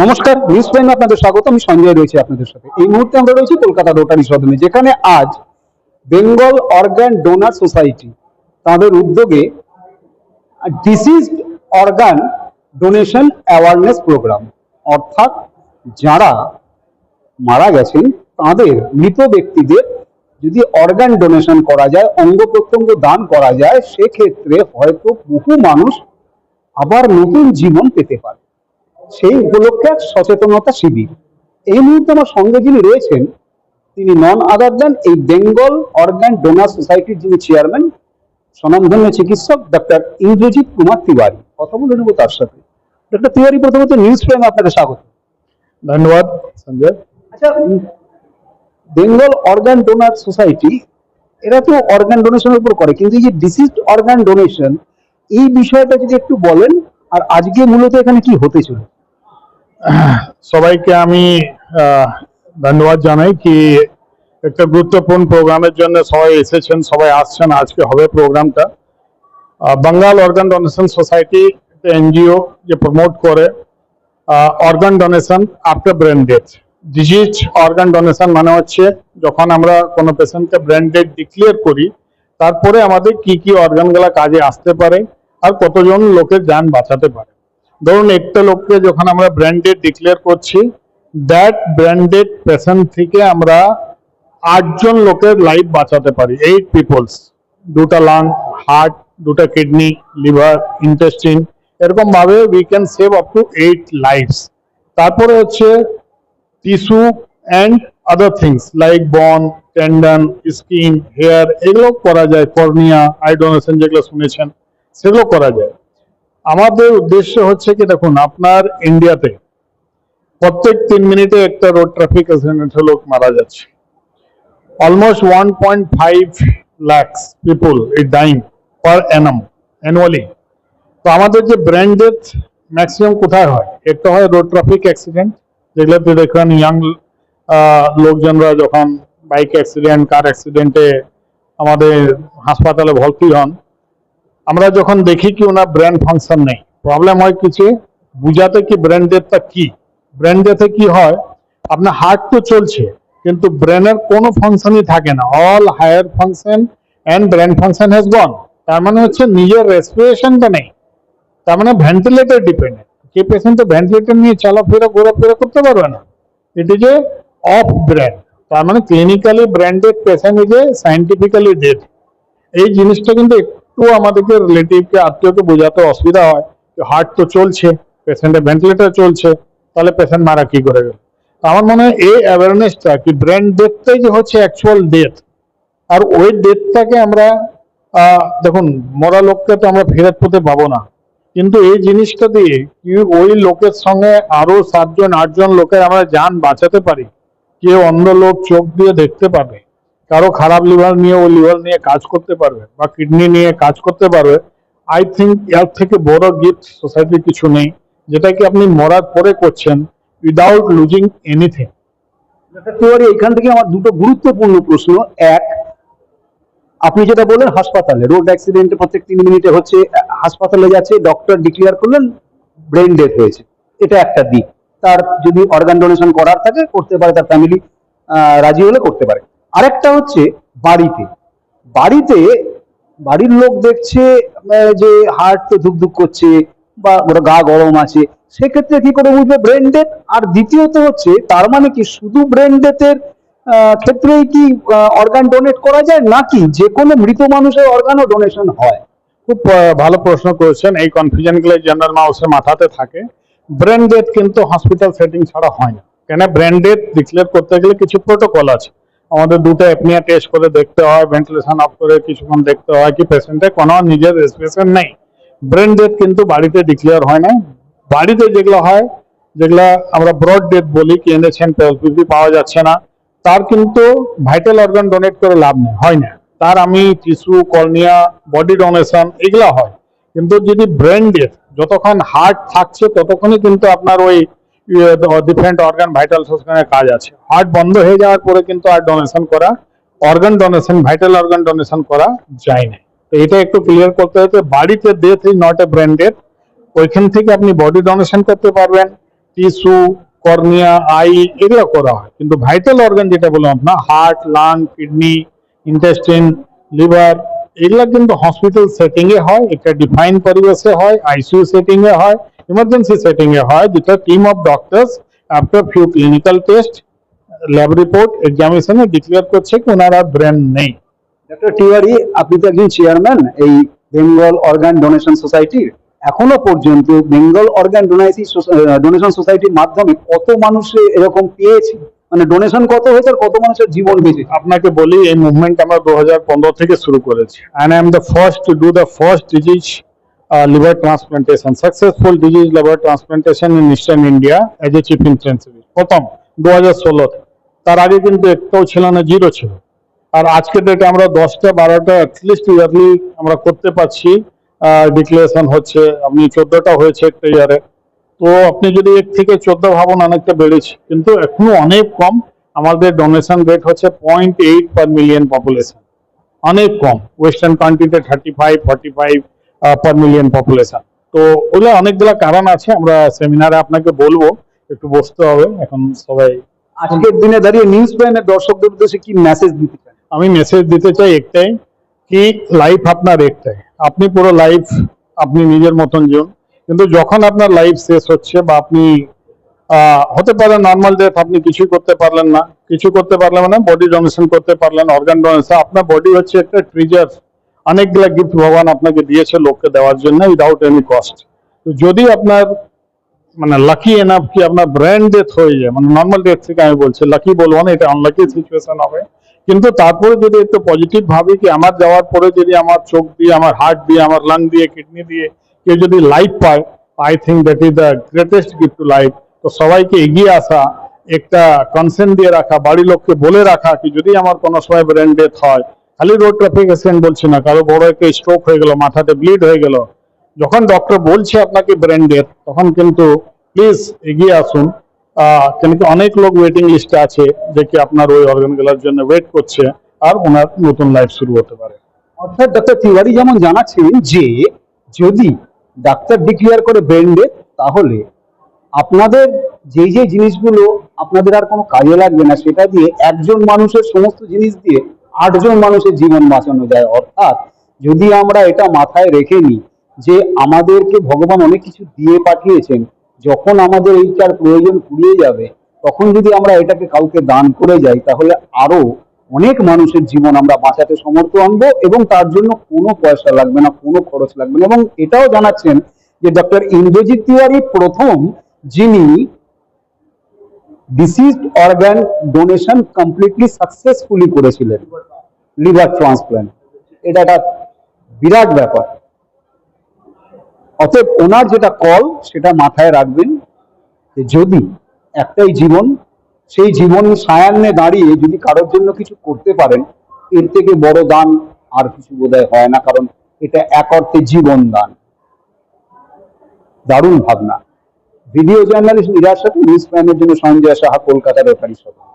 নমস্কার, নিউজ প্রাইমে আপনাদের স্বাগত, আমি সঞ্জয় রয়েছি আপনাদের সাথে। এই মুহূর্তে আমরা রয়েছি কলকাতা রোটারি সদনে, যেখানে আজ বেঙ্গল অর্গান ডোনার সোসাইটি তাদের উদ্যোগে deceased organ donation awareness programme, অর্থাৎ যারা মারা গেছেন, তাদের মৃত ব্যক্তিদের যদি অর্গান ডোনেশন করা যায়, অঙ্গ প্রত্যঙ্গ দান করা যায়, সেক্ষেত্রে হয়তো বহু মানুষ আবার নতুন জীবন পেতে পারে। সেই উপলক্ষে এক সচেতনতা শিবির। এই মুহূর্তে আমার সঙ্গে যিনি রয়েছেন তিনি নন আদার দেন এই বেঙ্গল অর্গান ডোনার সোসাইটির যিনি চেয়ারম্যান স্বনামধন্য চিকিৎসক ডক্টর ইন্দ্রজিৎ কুমার তিওয়ারি। কথা বলে নেব তার সাথে। ডক্টর তিওয়ারি প্রথমত নিউজ প্রাইমে আপনাকে স্বাগত। ধন্যবাদ সঞ্জয়। আচ্ছা বেঙ্গল অর্গান ডোনার সোসাইটি এরা তো অর্গান ডোনেশনের উপর করে কিন্তু এই যে ডিসিজড অর্গান ডোনেশন এই বিষয়টা যদি একটু বলেন আর আজকে মূলত এখানে কি হতে চলে সবাইকে আমি ধন্যবাদ জানাই কি একটা গুরুত্বপূর্ণ প্রোগ্রামের জন্য সবাই এসেছেন, সবাই আসছেন। আজকে হবে প্রোগ্রামটা। Bengal organ donation society NGO যে প্রমোট করে organ donation after brain death deceased organ donation মানে হচ্ছে যখন আমরা কোনো পেশেন্টকে ব্রেন ডেথ ডিক্লেয়ার করি, তারপরে আমাদের কি কি অর্গানগুলো কাজে আসতে পারে আর কতজন লোকের যান বাঁচাতে পারে। ধরুন একটা লোককে যখন আমরা ব্র্যান্ডেড ডিক্লেয়ার করছি দ্যাট ব্র্যান্ডেড পেশেন্ট থেকে আমরা আটজন লোকের লাইফ বাঁচাতে পারি। এইট পিপলস দুটা লাং হার্ট দুটা কিডনি লিভার ইন্টেস্টিন এরকম ভাবে we can save up to eight lives তারপরে হচ্ছে tissue and other things like bone tendon skin hair এগুলো করা যায় কর্নিয়া আই ডোনেশন যেগুলো শুনেছেন, সেগুলো করা যায়। আমাদের উদ্দেশ্য হচ্ছে কি, দেখুন, আপনার ইন্ডিয়াতে প্রত্যেক তিন মিনিটে একটা রোড ট্রাফিক অ্যাক্সিডেন্টে লোক মারা যাচ্ছে। Almost one point five lakhs people is dying per annum annually তো আমাদের যে ব্র্যান্ড ডেথ ম্যাক্সিমাম কোথায় হয়? একটা হয় রোড ট্রাফিক অ্যাক্সিডেন্ট যেগুলোতে দেখবেন ইয়াং লোকজনরা যখন বাইক অ্যাক্সিডেন্ট কার অ্যাক্সিডেন্টে আমাদের হাসপাতালে ভর্তি হন আমরা যখন দেখি কি ওনার ব্র্যান্ড ফাংশন নেই প্রবলেম হয় কিছু, বুঝাতে কি ব্রেন ডেথটা কি? ব্রেন ডেথে কি হয়, আপনার হার্ট তো চলছে, কিন্তু ব্রেনের কোনো ফাংশনই থাকে না। All higher function and brain function has gone তার মানে হচ্ছে নিজের রেসপিরেশনটা নেই। তার মানে ভেন্টিলেটর ডিপেন্ডেন্ট যে পেশেন্ট তো ভেন্টিলেটর নিয়ে চলাফেরা, ঘোরাফেরা করতে পারবে না। It is a off brain তার মানে clinically brain dead patient is a scientifically dead এই জিনিসটা কিন্তু একটু আমাদেরকে রিলেটিভকে আত্মীয়কে বোঝাতে অসুবিধা হয় হার্ট তো চলছে পেশেন্টের ভেন্টিলেটর চলছে, তাহলে পেশেন্ট মারা কি করে গেল? আমার মনে হয় এই অ্যাওয়ারনেসটা কি ব্রেন ডেথটাই যে হচ্ছে অ্যাকচুয়াল ডেথ আর ওই ডেথটাকে আমরা দেখুন, মরা লোককে তো আমরা ফেরত পেতে পাবো না। কিন্তু এই জিনিসটা দিয়ে কি ওই লোকের সঙ্গে আরও সাতজন, আটজন লোকের আমরা যান বাঁচাতে পারি কেউ অন্ধ লোক চোখ দিয়ে দেখতে পাবে। কারও খারাপ লিভার নিয়ে ও লিভার নিয়ে কাজ করতে পারবে বা কিডনি নিয়ে কাজ করতে পারবে আই থিঙ্ক এর থেকে বড় গিফট সোসাইটির কিছু নেই, যেটা কি আপনি মরার পরে করছেন উইদাউট লুজিং এনিথিং তিওয়ারি, এখান থেকে আমার দুটো গুরুত্বপূর্ণ প্রশ্ন। এক, আপনি যেটা বললেন, হাসপাতালে রোড অ্যাক্সিডেন্টে প্রত্যেক তিন মিনিটে হচ্ছে, হাসপাতালে যাচ্ছে ডক্টর ডিক্লেয়ার করলেন ব্রেন ডেথ হয়েছে। এটা একটা দিক। তার যদি অর্গান ডোনেশন করার থাকে, করতে পারে তার ফ্যামিলি রাজি হলে করতে পারে। আরেকটা হচ্ছে বাড়িতে। বাড়িতে বাড়ির লোক দেখছে যে হার্ট তো ধুকধুক করছে বা গা গরম আছে, সেক্ষেত্রে কি করে বুঝবে? ব্রেন ডেথ আর দ্বিতীয়ত হচ্ছে, তার মানে কি শুধু ব্রেন ডেথের ক্ষেত্রেই কি অর্গান ডোনেট করা যায়? নাকি যে কোনো মৃত মানুষের অর্গানও ডোনেশন হয়? খুব ভালো প্রশ্ন করেছেন। এই কনফিউশনগুলো জেনারেল মানুষের মাথাতে থাকে। ব্রেন ডেথ কিন্তু হসপিটাল সেটিং ছাড়া হয় না। কেন? ব্রেন ডেথ ডিক্লেয়ার করতে গেলে কিছু প্রোটোকল আছে। আমাদের দুটো অ্যাপনিয়া টেস্ট করে দেখতে হয় ভেন্টিলেশন অফ করে কিছুক্ষণ দেখতে হয় কি পেশেন্টে কোনো নিজের রেসপিরেশন নেই। ব্রেন ডেথ কিন্তু বাড়িতে ডিক্লেয়ার হয় না বাড়িতে যেগুলো হয়, যেগুলা আমরা ব্রড ডেথ বলি কি এনেছেন পিপি পাওয়া যাচ্ছে না, তার কিন্তু ভাইটাল অর্গান ডোনেট করে লাভ নেই, হয় না। তার আমি টিস্যু কর্নিয়া বডি ডোনেশন এগুলো হয়। কিন্তু যদি ব্রেন ডেথ যতক্ষণ হার্ট থাকছে, ততক্ষণই কিন্তু আপনার ওই ডিফারেন্ট অর্গান ভাইটাল সেখানে কাজ আছে। হার্ট বন্ধ হয়ে যাওয়ার পরে কিন্তু আর ডোনেশন করা organ donation vital organ donation করা যায় না। তো এটা একটু ক্লিয়ার করতে হবে। বাড়িতে death is not a brain death ওইখান থেকে আপনি বডি ডোনেশন করতে পারবেন। টিস্যু কর্নিয়া আই এগুলো করা হয়। কিন্তু ভাইটাল অর্গান যেটা বললাম না heart lung kidney intestine liver এগুলা কিন্তু হসপিটাল সেটিং এ হয়। একটা ডিফাইন পরিবেশে হয় আইসিইউ সেটিং এ হয়। ইমার্জেন্সি সেটিং এ হয় যেটা team of doctors after few clinical test lab report এক্সামিনেশনে declare করছে কি ওনার আর ব্রেন নেই। ডক্টর তিওয়ারি আপনি তো একজন চেয়ারম্যান এই বেঙ্গল অর্গান ডোনেশন সোসাইটির এখনও পর্যন্ত বেঙ্গল অর্গান ডোনেশন সোসাইটির মাধ্যমে কত মানুষ এরকম পেয়েছে? মানে ডোনেশন কত হয়েছে আর কত মানুষের জীবন বেঁচেছে? আপনাকে বলি এই মুভমেন্ট আমরা দু হাজার পনেরো থেকে শুরু করেছি। And I am the first to do the first deceased liver transplantation successful deceased liver transplantation in eastern India as a chief intensivist প্রথম দু হাজার ষোলোতে তার আগে কিন্তু একটাও ছিল না জিরো ছিল। আর আজকে ডেটে আমরা দশটা, বারোটা অ্যাটলিস্ট ইয়ারলি আমরা করতে পারছি। ডিক্লারেশন হচ্ছে, আপনি চোদ্দটা হয়েছে একটা ইয়ারে তো আপনি যদি এক থেকে চোদ্দ ভাবুন অনেকটা বেড়েছে, কিন্তু এখনও অনেক কম। আমাদের ডোনেশন রেট হচ্ছে point eight per million population অনেক কম। ওয়েস্টার্ন কান্ট্রিতে thirty five forty five per million population তো ওগুলো অনেকগুলো কারণ আছে, আমরা সেমিনারে আপনাকে বলব, একটু বসতে হবে, এখন সবাই আজকের দিনে দাঁড়িয়ে নিউজ প্রাইমের দর্শকদের উদ্দেশ্যে কি মেসেজ দিতে চান? আমি মেসেজ দিতে চাই একটাই, কি লাইফ আপনার একটাই। আপনি পুরো লাইফ আপনি নিজের মতন জন কিন্তু যখন আপনার লাইফ শেষ হচ্ছে বা আপনি হতে পারে নর্মাল ডেথ আপনি কিছুই করতে পারলেন না। কিছু করতে পারলেন না বডি ডোনেশন করতে পারলেন অর্গান ডোনেশন আপনার বডি হচ্ছে একটা ট্রিজার অনেকগুলা গিফট ভগবান আপনাকে দিয়েছে লোককে দেওয়ার জন্য উইদাউট এনি কস্ট তো যদি আপনার মানে লাকি এনাফ কি আপনার ব্র্যান্ড ডেথ হয়ে যায় মানে নর্মাল ডেথ থেকে আমি বলছি লাকি বলব না, এটা আনলাকি সিচুয়েশন হবে। কিন্তু তারপরে যদি একটু পজিটিভ ভাবি কি, আমার যাওয়ার পরে যদি আমার চোখ দিয়ে, আমার হার্ট দিয়ে, আমার লাং দিয়ে কিডনি দিয়ে কেউ যদি লাইফ পায় I think that is the greatest gift to life তো সবাইকে এগিয়ে আসা, একটা কনসেন্ট দিয়ে রাখা, বাড়ির লোককে বলে রাখা কি, যদি আমার কোনো সময় ব্রেন ডেথ হয় খালি রোড ট্রাফিক অ্যাক্সিডেন্ট বলছি না, কারও বড় একটা স্ট্রোক হয়ে গেল, মাথাতে ব্লিড হয়ে গেল। যখন ডক্টর বলছে আপনাকে ব্রেন ডেথ তখন কিন্তু প্লিজ এগিয়ে আসুন। কেন কি অনেক লোক ওয়েটিং লিস্টে আছে যে কি আপনার ওই অর্গানগুলোর জন্য ওয়েট করছে, আর ওনার নতুন লাইফ শুরু হতে পারে। অর্থাৎ ডক্টর তিওয়ারি যেমন জানাচ্ছেন যে, যদি ডাক্তার ডিক্লিয়ার করে ব্রেন ডেথ তাহলে আপনাদের যেই যে জিনিসগুলো আপনাদের আর কোনো কাজে লাগবে না, সেটা দিয়ে একজন মানুষের সমস্ত জিনিস দিয়ে আটজন মানুষের জীবন বাঁচানো যায়। অর্থাৎ যদি আমরা এটা মাথায় রেখে নিই যে আমাদেরকে ভগবান অনেক কিছু দিয়ে পাঠিয়েছেন, যখন আমাদের এইটার প্রয়োজন ফুরিয়ে যাবে, তখন যদি আমরা এটাকে কাউকে দান করে যাই, তাহলে আরও অনেক মানুষের জীবন আমরা বাঁচাতে সমর্থ আনব এবং তার জন্য কোনো পয়সা লাগবে না, কোনো খরচ লাগবে না। এবং এটাও জানাচ্ছেন যে ডক্টর ইন্দ্রজিৎ তিওয়ারি প্রথম যিনি deceased organ donation completely successfully করেছিলেন। লিভার ট্রান্সপ্ল্যান্ট এটা একটা বিরাট ব্যাপার। অতএব ওনার যেটা কল সেটা মাথায় রাখবেন যে যদি একটাই জীবন, সেই জীবন সায়ান্নে দাঁড়িয়ে যদি কারোর জন্য কিছু করতে পারেন, এর থেকে বড় দান আর কিছু বোধহয় হয় না, কারণ এটা এক অর্থে জীবন দান। দারুণ ভাবনা। ভিডিও জার্নালিস্ট ইরার সাথে নিউজ প্রাইমের জন্য সঞ্জয় সাহা কলকাতার ব্যাপারী সভা